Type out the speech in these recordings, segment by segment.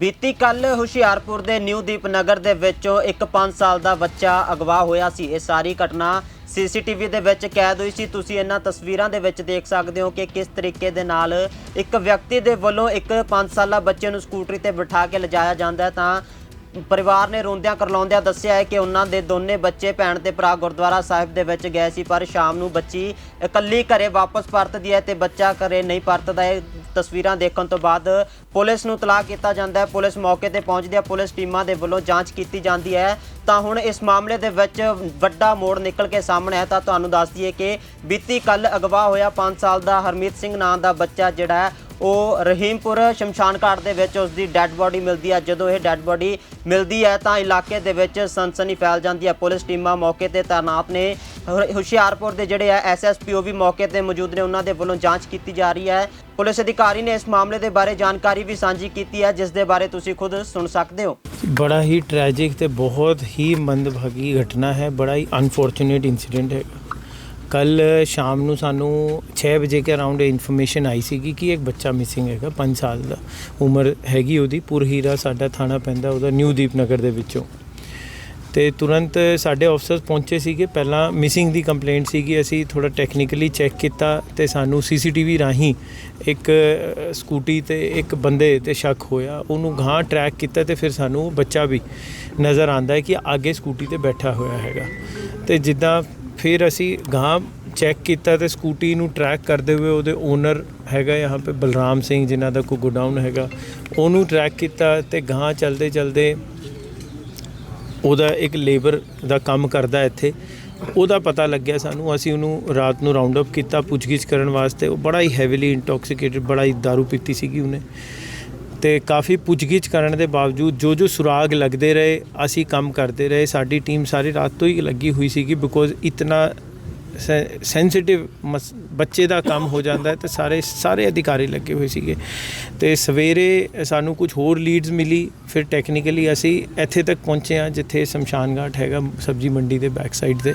ਬੀਤੀ ਕੱਲ ਹੁਸ਼ਿਆਰਪੁਰ ਦੇ ਨਿਊ ਦੀਪਨਗਰ ਦੇ ਵਿੱਚੋਂ ਇੱਕ 5 ਸਾਲ ਦਾ ਬੱਚਾ ਅਗਵਾ ਹੋਇਆ ਸੀ। ਇਹ ਸਾਰੀ ਘਟਨਾ ਸੀਸੀਟੀਵੀ ਦੇ ਵਿੱਚ ਕੈਦ ਹੋਈ ਸੀ। ਤੁਸੀਂ ਇਹਨਾਂ ਤਸਵੀਰਾਂ ਦੇ ਵਿੱਚ ਦੇਖ ਸਕਦੇ ਹੋ ਕਿ ਕਿਸ ਤਰੀਕੇ ਦੇ ਨਾਲ ਇੱਕ ਵਿਅਕਤੀ ਦੇ ਵੱਲੋਂ ਇੱਕ 5 ਸਾਲਾ ਬੱਚੇ ਨੂੰ ਸਕੂਟਰੀ ਤੇ ਬਿਠਾ ਕੇ ਲਿਜਾਇਆ ਜਾਂਦਾ ਹੈ। ਤਾਂ ਪਰਿਵਾਰ ਨੇ ਰੋਂਦਿਆਂ ਕਰਲਾਉਂਦਿਆਂ ਦੱਸਿਆ ਹੈ ਕਿ ਉਹਨਾਂ ਦੇ ਦੋਨੇ ਬੱਚੇ ਭੈਣ ਤੇ ਭਰਾ ਗੁਰਦੁਆਰਾ ਸਾਹਿਬ ਦੇ ਵਿੱਚ ਗਏ ਸੀ, ਪਰ ਸ਼ਾਮ ਨੂੰ ਬੱਚੀ ਇਕੱਲੀ ਘਰੇ ਵਾਪਸ ਪਰਤਦੀ ਹੈ ਤੇ ਬੱਚਾ ਘਰੇ ਨਹੀਂ ਪਰਤਦਾ। ਇਹ ਤਸਵੀਰਾਂ ਦੇਖਣ ਤੋਂ ਬਾਅਦ ਪੁਲਿਸ ਨੂੰ ਤਲਾਕ ਕੀਤਾ ਜਾਂਦਾ ਹੈ। ਪੁਲਿਸ ਮੌਕੇ ਤੇ ਪਹੁੰਚਦੀ ਹੈ। ਪੁਲਿਸ ਟੀਮਾਂ ਦੇ ਵੱਲੋਂ ਜਾਂਚ ਕੀਤੀ ਜਾਂਦੀ ਹੈ। ਤਾਂ ਹੁਣ ਇਸ ਮਾਮਲੇ ਦੇ ਵਿੱਚ ਵੱਡਾ ਮੋੜ ਨਿਕਲ ਕੇ ਸਾਹਮਣੇ ਆਇਆ ਤਾਂ ਤੁਹਾਨੂੰ ਦੱਸ ਦਈਏ ਕਿ ਬੀਤੀ ਕੱਲ ਅਗਵਾ ਹੋਇਆ 5 ਸਾਲ ਦਾ ਹਰਮੀਤ ਸਿੰਘ ਨਾਂ ਦਾ ਬੱਚਾ ਜਿਹੜਾ ਹੈ ਉਹ ਰਹੀਮਪੁਰ ਸ਼ਮਸ਼ਾਨ ਘਾਟ ਦੇ ਵਿੱਚ ਉਸ ਦੀ ਡੈੱਡ ਬੋਡੀ ਮਿਲਦੀ ਹੈ ਜਦੋਂ ਇਹ ਡੈੱਡ ਬੋਡੀ ਮਿਲਦੀ ਹੈ ਤਾਂ ਇਲਾਕੇ ਦੇ ਵਿੱਚ ਸਨਸਨੀ ਫੈਲ ਜਾਂਦੀ ਹੈ। ਪੁਲਿਸ ਟੀਮਾਂ ਮੌਕੇ ਤੇ ਤਾਇਨਾਤ ਨੇ। ਹੁਸ਼ਿਆਰਪੁਰ ਦੇ ਜਿਹੜੇ ਆ ਉਹ ਵੀ ਮੌਕੇ ਤੇ ਮੌਜੂਦ ਨੇ। ਉਹਨਾਂ ਦੇ ਵੱਲੋਂ ਜਾਂਚ ਕੀਤੀ ਜਾ ਰਹੀ ਹੈ। ਪੁਲਿਸ ਅਧਿਕਾਰੀ ਨੇ ਇਸ ਮਾਮਲੇ ਦੇ ਬਾਰੇ ਜਾਣਕਾਰੀ ਵੀ ਸਾਂਝੀ ਕੀਤੀ ਹੈ, ਜਿਸ ਦੇ ਬਾਰੇ ਤੁਸੀਂ ਖੁਦ ਸੁਣ ਸਕਦੇ ਹੋ। ਬੜਾ ਹੀ ਟ੍ਰੈਜਿਕ ਤੇ ਬਹੁਤ ਹੀ ਮੰਦਭਾਗੀ ਘਟਨਾ ਹੈ। ਬੜਾ ਹੀ ਅਨਫੋਰਚੂਨੇਟ ਇਨਸੀਡੈਂਟ ਹੈ ਕੱਲ ਸ਼ਾਮ ਨੂੰ ਸਾਨੂੰ 6 ਵਜੇ ਕੇ ਅਰਾਊਂਡ ਇਨਫੋਰਮੇਸ਼ਨ ਆਈ ਸੀਗੀ ਕਿ ਇੱਕ ਬੱਚਾ ਮਿਸਿੰਗ ਹੈਗਾ 5 ਸਾਲ ਦਾ। ਉਮਰ ਹੈਗੀ ਉਹਦੀ, ਪੁਰਹੀਰਾ ਸਾਡਾ ਥਾਣਾ ਪੈਂਦਾ ਉਹਦਾ ਨਿਊ ਦੀਪਨਗਰ ਦੇ ਵਿੱਚੋਂ। ਤੇ ਤੁਰੰਤ ਸਾਡੇ ਆਫਸਰਸ ਪਹੁੰਚੇ ਸੀਗੇ। ਪਹਿਲਾਂ ਮਿਸਿੰਗ ਦੀ ਕੰਪਲੇਂਟ ਸੀਗੀ, ਅਸੀਂ ਥੋੜਾ ਟੈਕਨੀਕਲੀ ਚੈੱਕ ਕੀਤਾ ਤੇ ਸਾਨੂੰ ਸੀਸੀਟੀਵੀ ਰਾਹੀਂ ਇੱਕ ਸਕੂਟੀ ਤੇ ਇੱਕ ਬੰਦੇ ਤੇ ਸ਼ੱਕ ਹੋਇਆ। ਉਹਨੂੰ ਗਾਂ ਟਰੈਕ ਕੀਤਾ ਤੇ ਫਿਰ ਸਾਨੂੰ ਉਹ ਬੱਚਾ ਵੀ ਨਜ਼ਰ ਆਂਦਾ ਹੈ ਕਿ ਅੱਗੇ ਸਕੂਟੀ ਤੇ ਬੈਠਾ ਹੋਇਆ ਹੈਗਾ। ਤੇ ਜਿੱਦਾਂ ਫਿਰ ਅਸੀਂ ਗਾਂ ਚੈੱਕ ਕੀਤਾ ਤੇ ਸਕੂਟੀ ਨੂੰ ਟਰੈਕ ਕਰਦੇ ਹੋਏ ਉਹਦੇ ਓਨਰ ਹੈਗਾ ਯਹਾਂ ਪੇ ਬਲਰਾਮ ਸਿੰਘ, ਜਿਨ੍ਹਾਂ ਦਾ ਕੋਈ ਗੋਡਾਊਨ ਹੈਗਾ, ਉਹਨੂੰ ਟਰੈਕ ਕੀਤਾ ਤੇ ਗਾਂ ਚਲਦੇ ਚਲਦੇ ਉਹਦਾ ਇੱਕ ਲੇਬਰ ਦਾ ਕੰਮ ਕਰਦਾ ਇੱਥੇ। ਉਹਦਾ ਪਤਾ ਲੱਗਿਆ ਸਾਨੂੰ, ਅਸੀਂ ਉਹਨੂੰ ਰਾਤ ਨੂੰ ਰਾਉਂਡ ਅਪ ਕੀਤਾ, ਪੁੱਛਗਿੱਛ ਕਰਨ ਵਾਸਤੇ। ਉਹ ਬੜਾ ਹੀ ਹੈਵੀਲੀ ਇੰਟੋਕਸੀਕੇਟਡ ਬੜਾ ਹੀ ਦਾਰੂ ਪੀਤੀ ਸੀਗੀ ਉਹਨੇ। ਤੇ ਕਾਫੀ ਪੁੱਛਗਿੱਛ ਕਰਨ ਦੇ ਬਾਵਜੂਦ ਜੋ ਜੋ ਸੁਰਾਗ ਲੱਗਦੇ ਰਹੇ, ਅਸੀਂ ਕੰਮ ਕਰਦੇ ਰਹੇ। ਸਾਡੀ ਟੀਮ ਸਾਰੀ ਰਾਤ ਤੋਂ ਹੀ ਲੱਗੀ ਹੋਈ ਸੀਗੀ ਬਿਕੋਜ਼ ਇਤਨਾ ਸੈਂਸਿਟਿਵ ਬੱਚੇ ਦਾ ਕੰਮ ਹੋ ਜਾਂਦਾ ਹੈ ਤੇ ਸਾਰੇ ਸਾਰੇ ਅਧਿਕਾਰੀ ਲੱਗੇ ਹੋਏ ਸੀਗੇ। ਤੇ ਸਵੇਰੇ ਸਾਨੂੰ ਕੁਝ ਹੋਰ ਲੀਡਸ ਮਿਲੀ, ਫਿਰ ਟੈਕਨੀਕਲੀ ਅਸੀਂ ਇੱਥੇ ਤੱਕ ਪਹੁੰਚੇ ਹਾਂ, ਜਿੱਥੇ ਸ਼ਮਸ਼ਾਨ ਘਾਟ ਹੈਗਾ ਸਬਜੀ ਮੰਡੀ ਦੇ ਬੈਕ ਸਾਈਡ ਤੇ।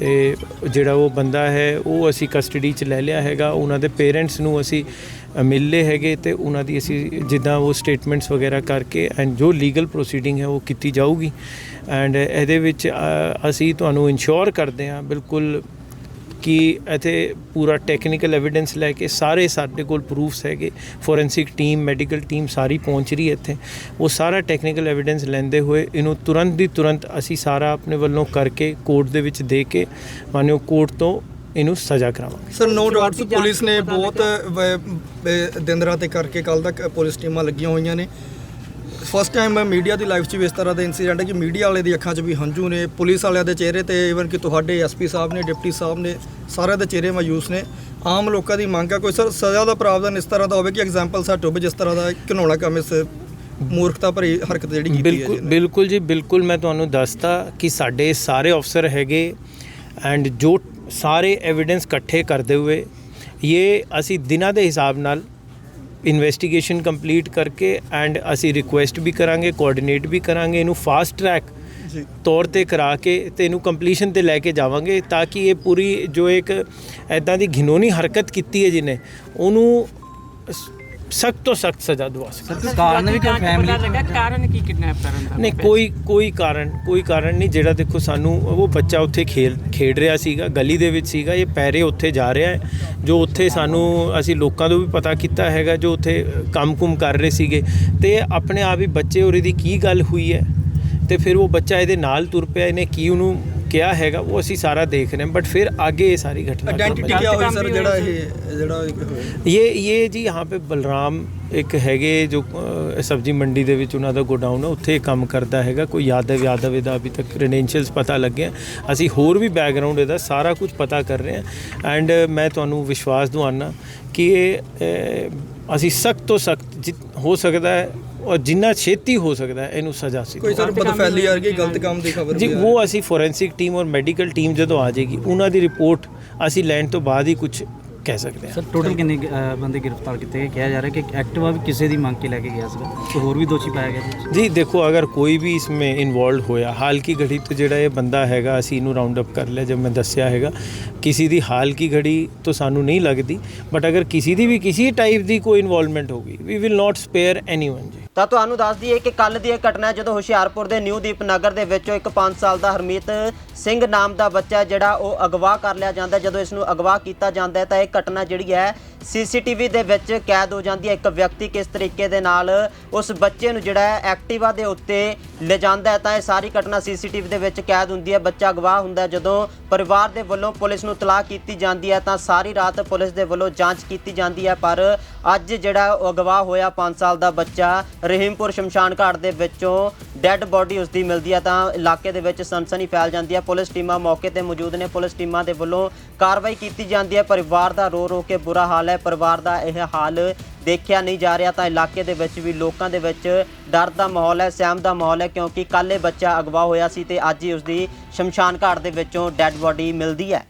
ਤੇ ਜਿਹੜਾ ਉਹ ਬੰਦਾ ਹੈ ਉਹ ਅਸੀਂ ਕਸਟਡੀ 'ਚ ਲੈ ਲਿਆ ਹੈਗਾ। ਉਹਨਾਂ ਦੇ ਪੇਰੈਂਟਸ ਨੂੰ ਅਸੀਂ ਅ, ਮਿਲ ਲਏ ਹੈਗੇ ਤੇ ਉਹਨਾਂ ਦੀ ਅਸੀਂ ਜਿੱਦਾਂ ਉਹ ਸਟੇਟਮੈਂਟਸ ਵਗੈਰਾ ਕਰਕੇ ਐਂਡ ਜੋ ਲੀਗਲ ਪ੍ਰੋਸੀਡਿੰਗ ਹੈ ਉਹ ਕੀਤੀ ਜਾਊਗੀ। ਐਂਡ ਇਹਦੇ ਵਿੱਚ ਅਸੀਂ ਤੁਹਾਨੂੰ ਇਨਸ਼ੋਰ ਕਰਦੇ ਹਾਂ ਬਿਲਕੁਲ ਕਿ ਇੱਥੇ ਪੂਰਾ ਟੈਕਨੀਕਲ ਐਵੀਡੈਂਸ ਲੈ ਕੇ ਸਾਰੇ ਸਾਡੇ ਕੋਲ ਪ੍ਰੂਫਸ ਹੈਗੇ। ਫੋਰੈਂਸਿਕ ਟੀਮ ਮੈਡੀਕਲ ਟੀਮ ਸਾਰੀ ਪਹੁੰਚ ਰਹੀ ਹੈ ਇੱਥੇ। ਉਹ ਸਾਰਾ ਟੈਕਨੀਕਲ ਐਵੀਡੈਂਸ ਲੈਂਦੇ ਹੋਏ ਇਹਨੂੰ ਤੁਰੰਤ ਦੀ ਤੁਰੰਤ ਅਸੀਂ ਸਾਰਾ ਆਪਣੇ ਵੱਲੋਂ ਕਰਕੇ ਕੋਰਟ ਦੇ ਵਿੱਚ ਦੇ ਕੇ ਮਾਨਿਓ ਕੋਰਟ ਤੋਂ ਇਹਨੂੰ ਸਜ਼ਾ ਕਰਾਵਾਂਗੇ। ਸਰ ਨੋ ਡਾਊਟਸ ਪੁਲਿਸ ਨੇ ਬਹੁਤ ਦਿਨ ਰਾਤ ਕਰਕੇ ਕੱਲ ਤੱਕ ਪੁਲਿਸ ਟੀਮਾਂ ਲੱਗੀਆਂ ਹੋਈਆਂ ਨੇ। ਫਸਟ ਟਾਈਮ ਮੈਂ ਮੀਡੀਆ ਦੀ ਲਾਈਵ 'ਚ ਵੀ ਇਸ ਤਰ੍ਹਾਂ ਦਾ ਇਨਸੀਡੈਂਟ ਹੈ ਕਿ ਮੀਡੀਆ ਵਾਲੇ ਦੀ ਅੱਖਾਂ 'ਚ ਵੀ ਹੰਝੂ ਨੇ ਪੁਲਿਸ ਵਾਲਿਆਂ ਦੇ ਚਿਹਰੇ ਤੇ ਇਵਨ ਕਿ ਤੁਹਾਡੇ ਐਸਪੀ ਸਾਹਿਬ ਨੇ ਡਿਪਟੀ ਸਾਹਿਬ ਨੇ ਸਾਰਿਆਂ ਦੇ ਚਿਹਰੇ ਮਾਯੂਸ ਨੇ। ਆਮ ਲੋਕਾਂ ਦੀ ਮੰਗ ਹੈ ਕੋਈ ਸਰ ਸਜ਼ਾ ਦਾ ਪ੍ਰਾਵਧਾਨ ਇਸ ਤਰ੍ਹਾਂ ਦਾ ਹੋਵੇ ਕਿ ਐਗਜ਼ਾਮਪਲ ਸੈੱਟ ਹੋਵੇ ਜਿਸ ਤਰ੍ਹਾਂ ਦਾ ਘਿਨਾਉਣਾ ਕੰਮ ਇਸ ਮੂਰਖਤਾ ਭਰੀ ਹਰਕਤ ਜਿਹੜੀ ਕੀਤੀ ਹੈ ਬਿਲਕੁਲ ਬਿਲਕੁਲ ਜੀ ਬਿਲਕੁਲ ਮੈਂ ਤੁਹਾਨੂੰ ਦੱਸਤਾ ਕਿ ਸਾਡੇ ਸਾਰੇ ਅਫਸਰ ਹੈਗੇ ਐਂਡ ਜੋ ਸਾਰੇ ਐਵੀਡੈਂਸ ਇਕੱਠੇ ਕਰਦੇ ਹੋਏ ਇਹ ਅਸੀਂ ਦਿਨਾਂ ਦੇ ਹਿਸਾਬ ਨਾਲ ਇਨਵੈਸਟੀਗੇਸ਼ਨ ਕੰਪਲੀਟ ਕਰਕੇ ਐਂਡ ਅਸੀਂ ਰਿਕੁਐਸਟ ਵੀ ਕਰਾਂਗੇ ਕੋਆਰਡੀਨੇਟ ਵੀ ਕਰਾਂਗੇ ਇਹਨੂੰ ਫਾਸਟ ਟਰੈਕ ਜੀ। ਤੌਰ ਤੇ ਕਰਾ ਕੇ ਤੇ ਇਹਨੂੰ ਕੰਪਲੀਸ਼ਨ ਤੇ ਲੈ ਕੇ ਜਾਵਾਂਗੇ ਤਾਂ ਕਿ ਇਹ ਪੂਰੀ ਜੋ ਇੱਕ ਐਦਾਂ ਦੀ ਘਿਨੌਣੀ ਹਰਕਤ ਕੀਤੀ ਹੈ ਜਿਹਨੇ ਉਹਨੂੰ ਸਖਤ ਤੋਂ ਸਖਤ ਸਜ਼ਾ ਦਵਾ ਸਕੀਏ ਕਾਰਨ ਵੀ ਕੋਈ ਫੈਮਿਲੀ ਲੱਗਾ ਕਾਰਨ ਕੀ ਕਿਡਨੈਪ ਕਰਨ ਦਾ ਨਹੀਂ ਕੋਈ ਕੋਈ ਕਾਰਨ ਕੋਈ ਕਾਰਨ ਨਹੀਂ ਜਿਹੜਾ ਦੇਖੋ ਸਾਨੂੰ ਉਹ ਬੱਚਾ ਉੱਥੇ ਖੇਲ ਖੇਡ ਰਿਹਾ ਸੀਗਾ ਗਲੀ ਦੇ ਵਿੱਚ ਸੀਗਾ ਇਹ ਪੈਰੇ ਉੱਥੇ ਜਾ ਰਿਹਾ ਹੈ ਜੋ ਉੱਥੇ ਸਾਨੂੰ ਅਸੀਂ ਲੋਕਾਂ ਤੋਂ ਵੀ ਪਤਾ ਕੀਤਾ ਹੈਗਾ ਜੋ ਉੱਥੇ ਕੰਮ-ਕੁਮ ਕਰ ਰਹੇ ਸੀਗੇ ਤੇ ਆਪਣੇ ਆਪ ਹੀ ਬੱਚੇ ਔਰ ਇਹਦੀ ਕੀ ਗੱਲ ਹੋਈ ਹੈ ਤੇ ਫਿਰ ਉਹ ਬੱਚਾ ਇਹਦੇ ਨਾਲ ਤੁਰ ਪਿਆ ਇਹਨੇ ਕੀ ਉਹਨੂੰ ਕਿਹਾ ਹੈਗਾ ਉਹ ਅਸੀਂ ਸਾਰਾ ਦੇਖ ਰਹੇ ਹਾਂ ਬਟ ਫਿਰ ਅੱਗੇ ਇਹ ਸਾਰੀ ਘਟਨਾ ਆਇਡੈਂਟੀਟੀ ਕੀ ਹੋਈ ਸਰ ਜਿਹੜਾ ਇਹ ਜਿਹੜਾ ਇਹ ਹੋਇਆ ये ये जी यहाँ पे ਬਲਰਾਮ ਇੱਕ ਹੈਗੇ ਜੋ ਅ, ਸਬਜ਼ੀ ਮੰਡੀ ਦੇ ਵਿੱਚ ਉਹਨਾਂ ਦਾ ਗੋਡਾਊਨ ਹੈ ਉੱਥੇ ਇਹ ਕੰਮ ਕਰਦਾ ਹੈਗਾ ਕੋਈ ਯਾਦਵ ਯਾਦਵ ਇਹਦਾ ਅਭੀ ਤੱਕ ਕ੍ਰੈਡੈਂਸ਼ੀਅਲਸ ਪਤਾ ਲੱਗਿਆ ਅਸੀਂ ਹੋਰ ਵੀ ਬੈਕਗ੍ਰਾਉਂਡ ਇਹਦਾ ਸਾਰਾ ਕੁਝ ਪਤਾ ਕਰ ਰਹੇ ਹਾਂ ਐਂਡ ਮੈਂ ਤੁਹਾਨੂੰ ਵਿਸ਼ਵਾਸ ਦਿਵਾਨਾ ਕਿ ਇਹ ਅਸੀਂ ਸਖਤ ਤੋਂ ਸਖਤ ਹੋ ਸਕਦਾ ਹੈ ਔਰ ਜਿੰਨਾ ਛੇਤੀ ਹੋ ਸਕਦਾ ਹੈ ਇਹਨੂੰ ਸਜ਼ਾ ਸੀ ਕੋਈ ਸਰ ਬਦਫੈਲੀ ਵਰਗੀ ਗਲਤ ਕੰਮ ਦੀ ਖਬਰ ਜੀ ਉਹ ਅਸੀਂ ਫੋਰੈਂਸਿਕ ਟੀਮ ਔਰ ਮੈਡੀਕਲ ਟੀਮ ਜਦੋਂ ਆ ਜਾਏਗੀ ਉਹਨਾਂ ਦੀ ਰਿਪੋਰਟ ਅਸੀਂ ਲੈਣ ਤੋਂ ਬਾਅਦ ਹੀ ਕੁਝ ਕਹਿ ਸਕਦੇ ਹਾਂ। ਸਰ ਟੋਟਲ ਕਿੰਨੇ ਬੰਦੇ ਗ੍ਰਿਫਤਾਰ ਕੀਤੇ ਗਏ? ਕਿਹਾ ਜਾ ਰਿਹਾ ਕਿ ਐਕਟਿਵਾ ਵੀ ਕਿਸੇ ਦੀ ਮੰਗ ਕੇ ਲੈ ਕੇ ਗਿਆ ਸੀਗਾ। ਤੇ ਹੋਰ ਵੀ ਦੋਸ਼ੀ ਪਾਇਆ ਗਿਆ ਜੀ ਜੀ ਦੇਖੋ ਅਗਰ ਕੋਈ ਵੀ ਇਸਮੇ ਇਨਵੋਲਡ ਹੋਇਆ ਹਾਲ ਕੀ ਘੜੀ ਤੋਂ ਜਿਹੜਾ ਇਹ ਬੰਦਾ ਹੈਗਾ ਅਸੀਂ ਇਹਨੂੰ ਰਾਉਂਡ ਅਪ ਕਰ ਲਿਆ ਜਦ ਮੈਂ ਦੱਸਿਆ ਹੈਗਾ ਕਿਸੇ ਦੀ ਹਾਲ ਕੀ ਘੜੀ ਤੋਂ ਸਾਨੂੰ ਨਹੀਂ ਲੱਗਦੀ ਬਟ ਅਗਰ ਕਿਸੇ ਦੀ ਵੀ ਕਿਸੇ ਟਾਈਪ ਦੀ ਕੋਈ ਇਨਵੋਲਵਮੈਂਟ ਹੋਗੀ we will not spare anyone ਜੀ। ਤਾਂ ਤੁਹਾਨੂੰ ਦੱਸ ਦਈਏ ਕਿ ਕੱਲ ਦੀ ਇਹ ਘਟਨਾ ਜਦੋਂ ਹੁਸ਼ਿਆਰਪੁਰ ਦੇ ਨਿਊ ਦੀਪ ਨਗਰ ਦੇ ਵਿੱਚੋਂ ਇੱਕ 5 ਸਾਲ ਦਾ ਹਰਮੀਤ ਸਿੰਘ ਨਾਮ ਦਾ ਬੱਚਾ ਜਿਹੜਾ ਉਹ ਅਗਵਾ ਕਰ ਲਿਆ ਜਾਂਦਾ ਜਦੋਂ ਇਸ ਨੂੰ ਅਗਵਾ ਕੀਤਾ ਜਾਂਦਾ ਤਾਂ ਇਹ ਘਟਨਾ ਜਿਹੜੀ ਹੈ ਸੀਸੀਟੀਵੀ ਦੇ ਵਿੱਚ ਕੈਦ ਹੋ ਜਾਂਦੀ ਹੈ। ਇੱਕ ਵਿਅਕਤੀ ਕਿਸ ਤਰੀਕੇ ਦੇ ਨਾਲ ਉਸ ਬੱਚੇ ਨੂੰ ਜਿਹੜਾ ਹੈ ਐਕਟਿਵਾ ਦੇ ਉੱਤੇ ਲਿਜਾਂਦਾ ਤਾਂ ਇਹ ਸਾਰੀ ਘਟਨਾ ਸੀਸੀਟੀਵੀ ਦੇ ਵਿੱਚ ਕੈਦ ਹੁੰਦੀ ਹੈ। ਬੱਚਾ ਅਗਵਾ ਹੁੰਦਾ ਜਦੋਂ ਪਰਿਵਾਰ ਦੇ ਵੱਲੋਂ ਪੁਲਿਸ ਨੂੰ ਤਲਾਕ ਕੀਤੀ ਜਾਂਦੀ ਹੈ ਤਾਂ ਸਾਰੀ ਰਾਤ ਪੁਲਿਸ ਦੇ ਵੱਲੋਂ ਜਾਂਚ ਕੀਤੀ ਜਾਂਦੀ ਹੈ। ਪਰ ਅੱਜ ਜਿਹੜਾ ਉਹ ਅਗਵਾ ਹੋਇਆ 5 ਸਾਲ ਦਾ ਬੱਚਾ ਰਹੀਮਪੁਰ ਸ਼ਮਸ਼ਾਨ ਘਾਟ ਦੇ ਵਿੱਚੋਂ ਡੈੱਡ ਬੋਡੀ ਉਸਦੀ ਮਿਲਦੀ ਹੈ ਤਾਂ ਇਲਾਕੇ ਦੇ ਵਿੱਚ ਸਨਸਨੀ ਫੈਲ ਜਾਂਦੀ ਹੈ ਪੁਲਿਸ ਟੀਮਾਂ ਮੌਕੇ ਤੇ ਮੌਜੂਦ ਨੇ। ਪੁਲਿਸ ਟੀਮਾਂ ਦੇ ਵੱਲੋਂ ਕਾਰਵਾਈ ਕੀਤੀ ਜਾਂਦੀ ਹੈ ਪਰਿਵਾਰ ਦਾ ਰੋ ਰੋ ਕੇ ਬੁਰਾ ਹਾਲ ਹੈ। ਪਰਿਵਾਰ ਦਾ ਇਹ ਹਾਲ ਦੇਖਿਆ ਨਹੀਂ ਜਾ ਰਿਹਾ ਤਾਂ ਇਲਾਕੇ ਦੇ ਵਿੱਚ ਵੀ ਲੋਕਾਂ ਦੇ ਵਿੱਚ ਡਰ ਦਾ ਮਾਹੌਲ ਹੈ, ਸਹਿਮ ਦਾ ਮਾਹੌਲ ਹੈ ਕਿਉਂਕਿ ਕੱਲ੍ਹ ਇਹ ਬੱਚਾ ਅਗਵਾ ਹੋਇਆ ਸੀ ਤੇ ਅੱਜ ਹੀ ਉਸਦੀ ਸ਼ਮਸ਼ਾਨ ਘਾਟ ਦੇ ਵਿੱਚੋਂ ਡੈੱਡ ਬੋਡੀ ਮਿਲਦੀ ਹੈ।